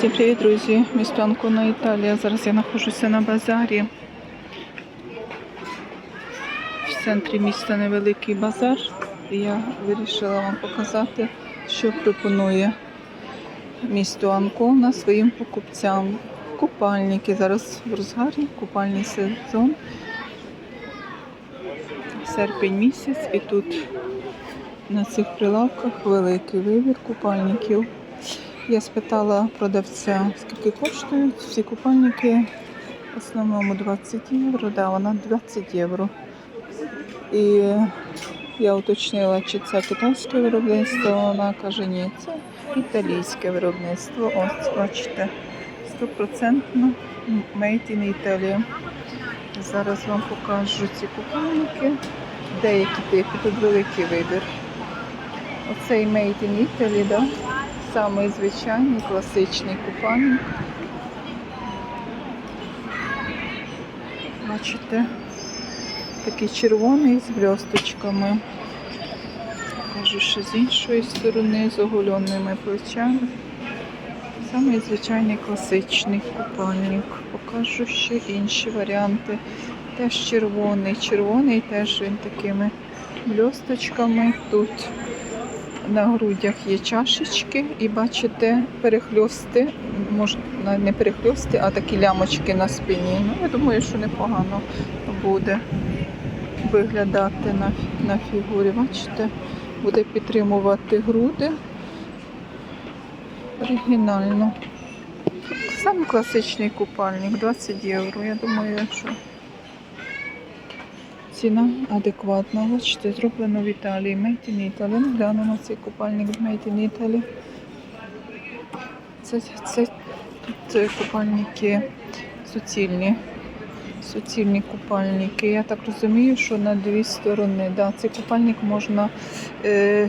Всім привіт, друзі! Місто Анкона, Італія. Зараз я знаходжуся на базарі. В центрі міста невеликий базар. І я вирішила вам показати, що пропонує місто Анкона своїм покупцям. Купальники. Зараз в розгарі купальний сезон. Серпень місяць і тут на цих прилавках великий вибір купальників. Я спитала продавця, скільки коштують всі купальники. В основному 20 євро, да, вона 20 євро. І я уточнила, чи це китайське виробництво. Вона каже, ні, це італійське виробництво. Ось, бачите, стопроцентно made in Italy. Зараз вам покажу ці купальники. Деякі типи, тут великий вибір. Оцей made in Italy, да? Самий звичайний класичний купальник. Бачите, такий червоний з бльосточками. Покажу ще з іншої сторони, з оголеними плечами. Самий звичайний класичний купальник. Покажу ще інші варіанти. Теж червоний. Червоний теж він такими бльосточками. Тут на грудях є чашечки і бачите перехльости, можна не перехльости, а такі лямочки на спині. Ну, я думаю, що непогано буде виглядати на, на фігурі. Бачите, буде підтримувати груди. Оригінально. Саме класичний купальник, 20 євро. Я думаю, що ціна адекватна. Бачите, зроблено в Італії. Made in Italy. Глянемо цей купальник Made in Italy. Це, це тут купальники суцільні. Суцільні купальники. Я так розумію, що на дві сторони. Да, цей купальник можна е,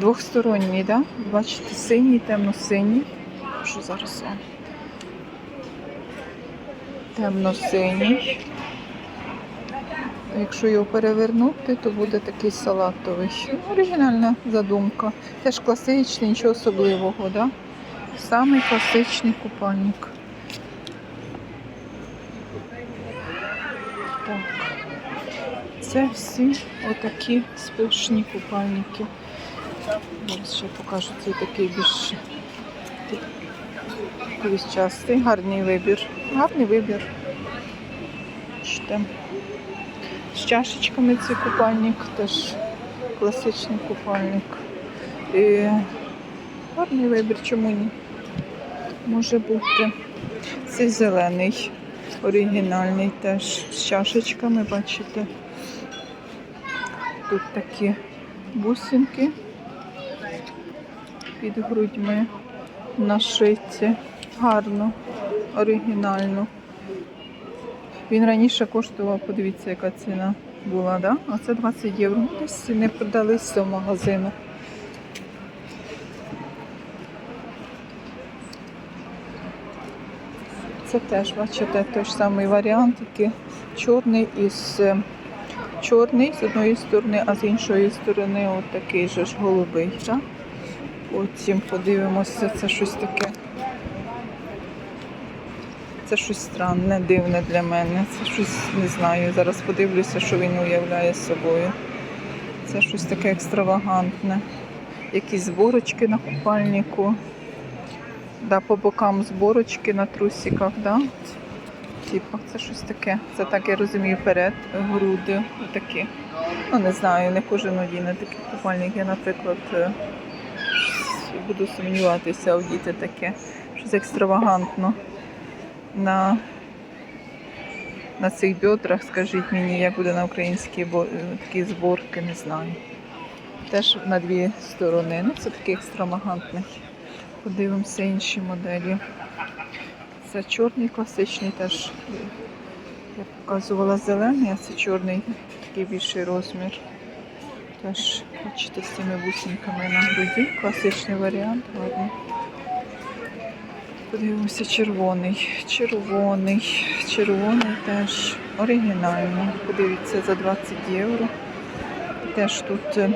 двохсторонній, да? бачите, синій, темно-синій. Що зараз? Темно-синій. Якщо його перевернути, то буде такий салатовий. Оригінальна задумка. Теж класичний, нічого особливого, да? Самий класичний купальник. Так. Це всі отакі сплошні купальники. Зараз ще покажу цей такий більш частий. Гарний вибір. Гарний вибір. З чашечками цей купальник, теж класичний купальник. І гарний вибір, чому ні? Може бути. Цей зелений, оригінальний теж з чашечками, бачите. Тут такі бусинки під грудьми нашиті. Гарно, оригінально. Він раніше коштував, подивіться, яка ціна була, да? а це 20 євро. Десь не продалися в магазину. Це теж, бачите, той ж самий варіант, який чорний із е, чорний з одної сторони, а з іншої сторони от такий же ж голубий. Да? Потім подивимося, це щось таке. Це щось странне, дивне для мене. Це щось не знаю. Зараз подивлюся, що він уявляє собою. Це щось таке екстравагантне. Якісь зборочки на купальнику. Да, по бокам зборочки на трусиках, да? Типа, це щось таке. Це так я розумію, перед груди. Отакі. Ну не знаю, не кожен одіне такі купальник. Я, наприклад, е, буду сумніватися, одіти таке. Щось екстравагантно на, на цих бедрах, скажіть мені, як буде на українській е, такі зборки, не знаю. Теж на дві сторони. Ну, це такий екстравагантний. Подивимося інші моделі. Це чорний класичний теж. Я показувала зелений, а це чорний, такий більший розмір. Теж, бачите, з цими бусинками на груді. Класичний варіант, гарний. Подивимося, червоний. Червоний. Червоний теж оригінальний. Подивіться, за 20 євро. Теж тут е,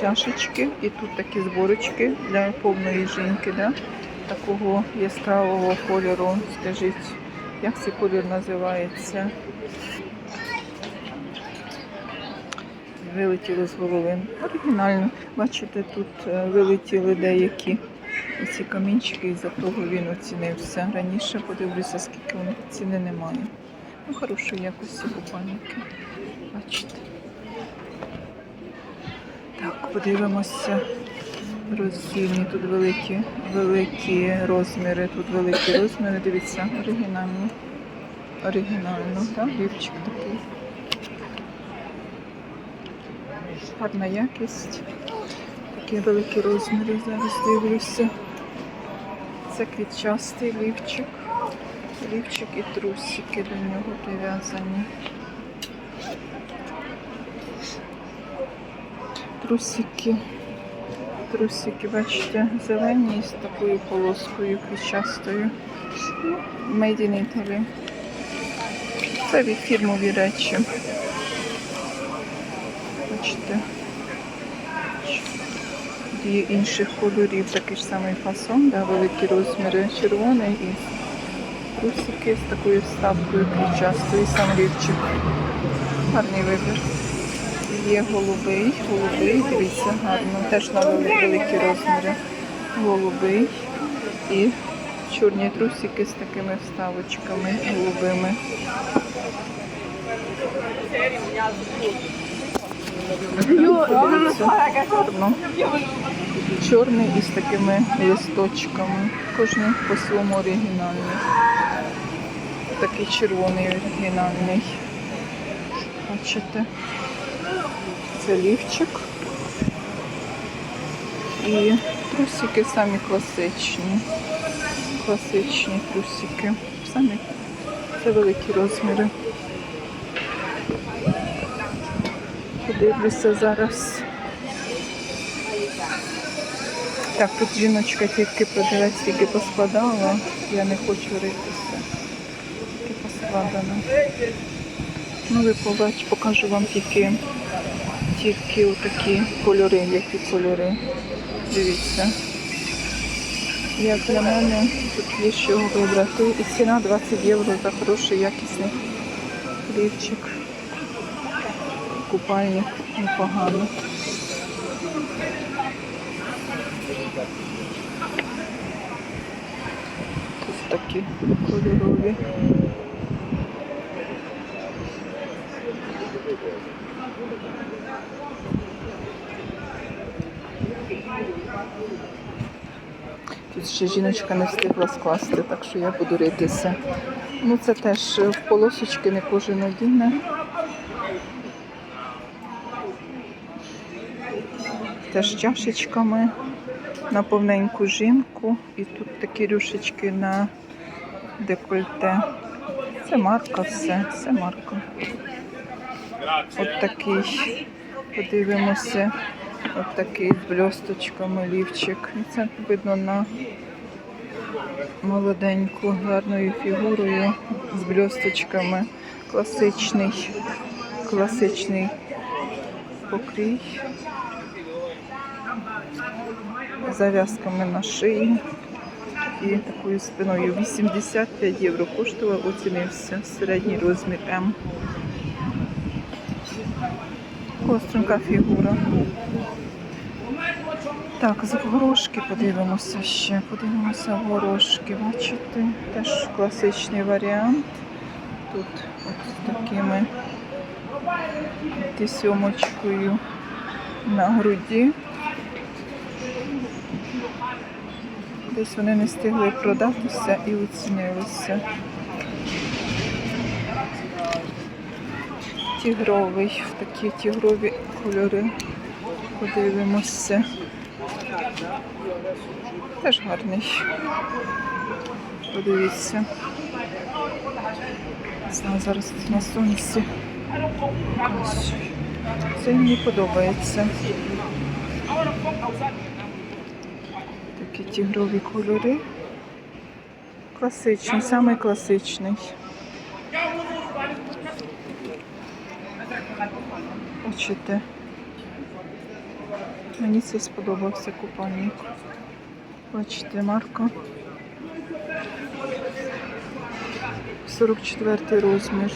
чашечки і тут такі зборочки для повної жінки. Да? такого яскравого кольору. Скажіть, як цей колір називається? Вилетіло з голови. Оригінально. Бачите, тут е, вилетіли деякі ці камінчики, і за того він оцінився. Раніше подивлюся, скільки них ціни немає. Ну, хорошої якості купальники. Бачите. Так, подивимося. Роздільні тут великі, великі розміри. Тут великі розміри. Дивіться, оригінально. Оригінально, так? Лівчик такий. Гарна якість. Такі великі розміри. Зараз дивлюся. Це квітчастий лівчик. Лівчик і трусики до нього прив'язані. Трусики. Трусики, бачите, зелені з такою полоскою квітчастою. Made in Italy. Це від фірмові речі. Бачите. Є інших кольорів, такий ж самий фасон, да, великі розміри, червоний і трусики з такою вставкою квітчастою, сам лівчик. Гарний вибір. Є голубий, голубий, дивіться, гарно, теж на великі розміри. Голубий і чорні трусики з такими вставочками голубими. Гарно. Чорний із такими листочками. Кожний по своєму оригінальний. Такий червоний оригінальний. Бачите? Це лівчик. І трусики самі класичні. Класичні трусики. Самі це великі розміри. Подивлюся зараз. Так, тут жіночка тільки продавець, тільки поскладала. Я не хочу ритися. Тільки поскладено. Ну, ви побач, покажу вам тільки, тільки отакі кольори, які кольори. Дивіться. Як для мене тут є чого вибрати. І ціна 20 євро за хороший якісний хлібчик. Купальник непогано. Тут такі кольорові. Тут ще жіночка не встигла скласти, так що я буду ритися. Ну це теж в полосочки не кожен одіне. Теж чашечками на повненьку жінку. І тут такі рюшечки на декольте. Це марка все, це марка. От такий, подивимося, от такий з бльосточками лівчик. І це видно на молоденьку, гарною фігурою з бльосточками. Класичний, класичний покрій. Зав'язками на шиї і такою спиною. 85 євро коштував, оцінився середній розмір М. Костренька фігура. Так, з горошки подивимося ще. Подивимося горошки. Бачите, теж класичний варіант. Тут от з такими тісьомочкою на груді. Десь вони не встигли продатися і оцінилися. Тігровий, такі тігрові кольори. Подивимося. Теж гарний. Подивіться. Знаю, зараз на сонці. Це мені подобається. Такі тігрові кольори. Класичний, самий класичний. Бачите. Мені цей сподобався купальник. Бачите, марка. 44 розмір.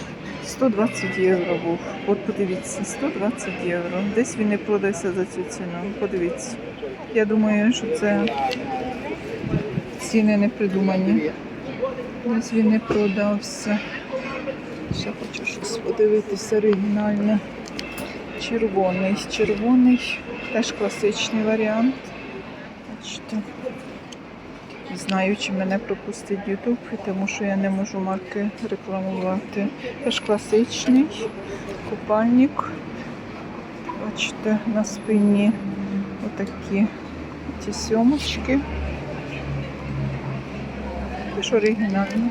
120 євро був. От подивіться, 120 євро. Десь він не продається за цю ціну. Подивіться. Я думаю, що це ціни не придумані. Десь він не продався. Ще хочу щось подивитися оригінальне. Червоний. Червоний. Теж класичний варіант. Бачите. Не знаю, чи мене пропустить YouTube, тому що я не можу марки рекламувати. Теж класичний купальник. Бачите, на спині отакі ті сьомочки. Теж оригінальний.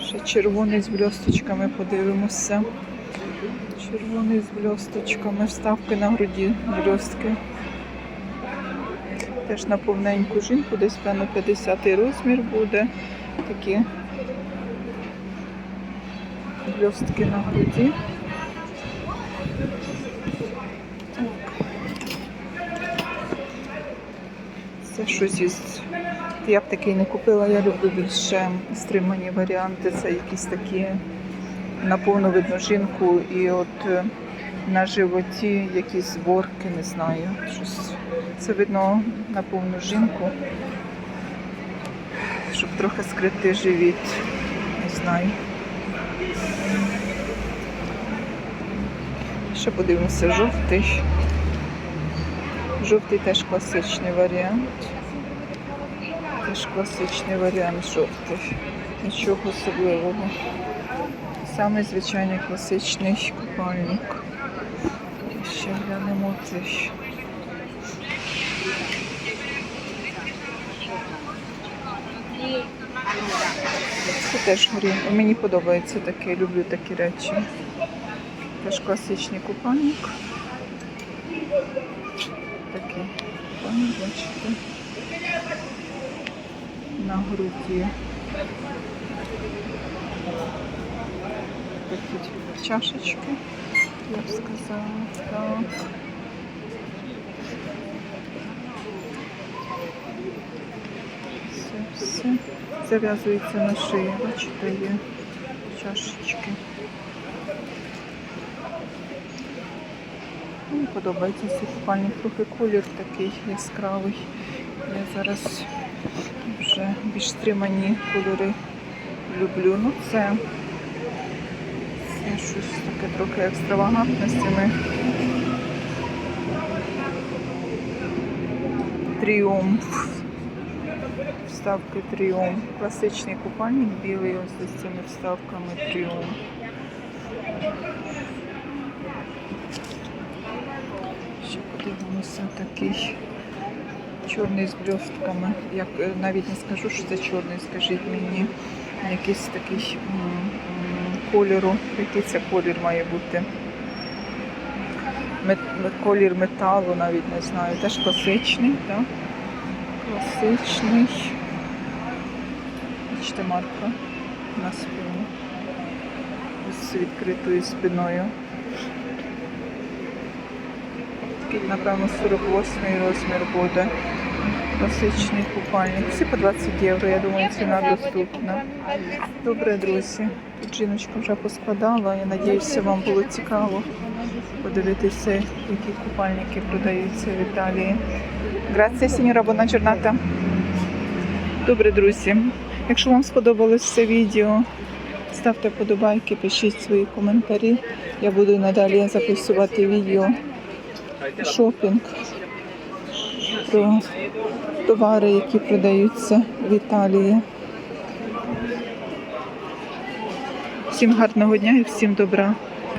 Ще червоний з бльосточками подивимося. Червоний з бльосточками, вставки на груді бльостки. Теж на повненьку жінку, десь певно 50 розмір буде. Такі бльостки на груді. Це щось із. Я б такий не купила, я люблю більше стримані варіанти. Це якісь такі на повну видно жінку і от е, на животі якісь зборки, не знаю. Щось. Це видно на повну жінку, щоб трохи скрити живіт. Не знаю. Ще подивимося, жовтий. Жовтий теж класичний варіант. Теж класичний варіант жовтий. Нічого особливого. Саме звичайний класичний купальник. Ще глянемо цей. Це теж грім. Мені подобається таке, люблю такі речі. Теж класичний купальник. Купальник, бачите. На груді. Такі чашечки, я б сказала. Так. Все. Зав'язується на шиї, бачите, є чашечки. Мені подобається цей купальник, трохи колір такий яскравий. Я зараз вже більш стримані кольори люблю. Ну це, це щось таке трохи екстравагантне з цими тріумф. Вставки тріумф. Класичний купальник білий ось з цими вставками тріумф. Ще подивимося такий чорний з блістками. Як е, навіть не скажу, що це чорний, скажіть мені. Якийсь такий кольору. Який це колір має бути? Колір металу, навіть не знаю. Теж класичний, так? Класичний. Бачите, марка на спині. З відкритою спиною. Такий, напевно, 48 розмір буде. Класичний купальник. Всі по 20 євро, я думаю, ціна доступна. Добре, друзі. Тут жіночка вже поскладала. Я надіюся, вам було цікаво подивитися, які купальники продаються в Італії. Signora, buona giornata. Добре, друзі. Якщо вам сподобалось це відео, ставте вподобайки, пишіть свої коментарі. Я буду надалі записувати відео шопінг про товари, які продаються в Італії. Всім гарного дня і всім добра.